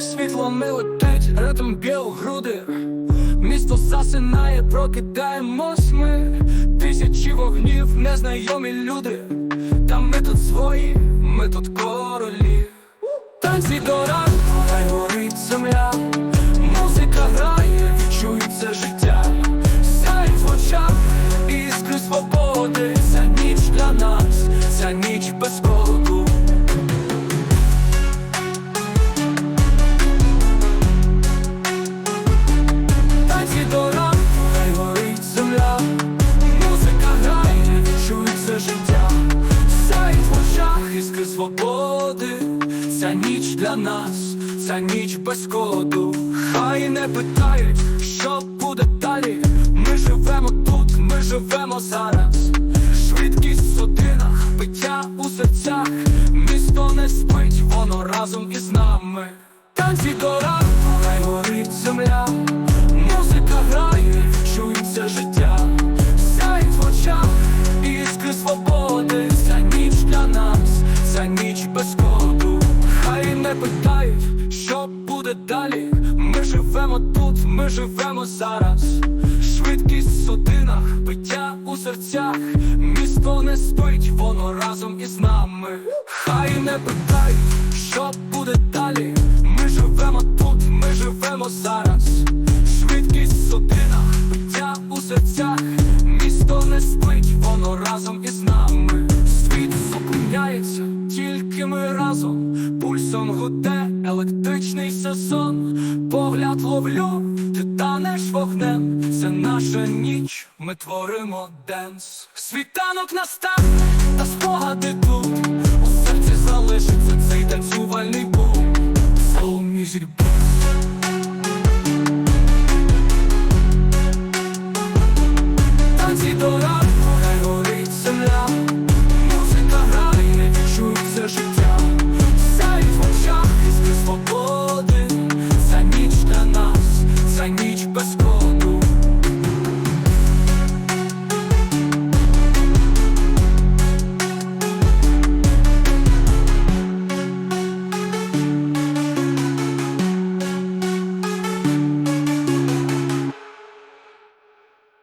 Світло не летить, ритм б'є у груди. Місто засинає, прокидаємось ми. Тисячі вогнів, незнайомі люди. Та ми тут свої, ми тут королі. Танці до ранку, хай горить земля. Музика грає, відчується життя. Сяють в очах, іскри свободи. Ця ніч для нас, для нас, ця ніч без коду. Хай не питають, що буде далі. Ми живемо тут, ми живемо зараз. Швидкість в судинах, биття у серцях. Місто не спить, воно разом із нами. Танці до ранку, хай горить земля. Музика грає, буде далі. Ми живемо тут, ми живемо зараз. Швидкість в судинах, биття у серцях. Місто не спить, воно разом із нами. Хай не питають, що буде далі. Ми живемо тут, ми живемо зараз. Швидкість в судинах, биття у серцях. Місто не спить, воно разом із нами. Світ зупиняється, тільки ми разом. Пульсом гуде електричний сезон, погляд ловлю, ти танеш вогнем, це наша ніч, ми творимо денс. Світанок настав, та спогади тут. У серці залишиться цей танцювальний бум. Soul music boom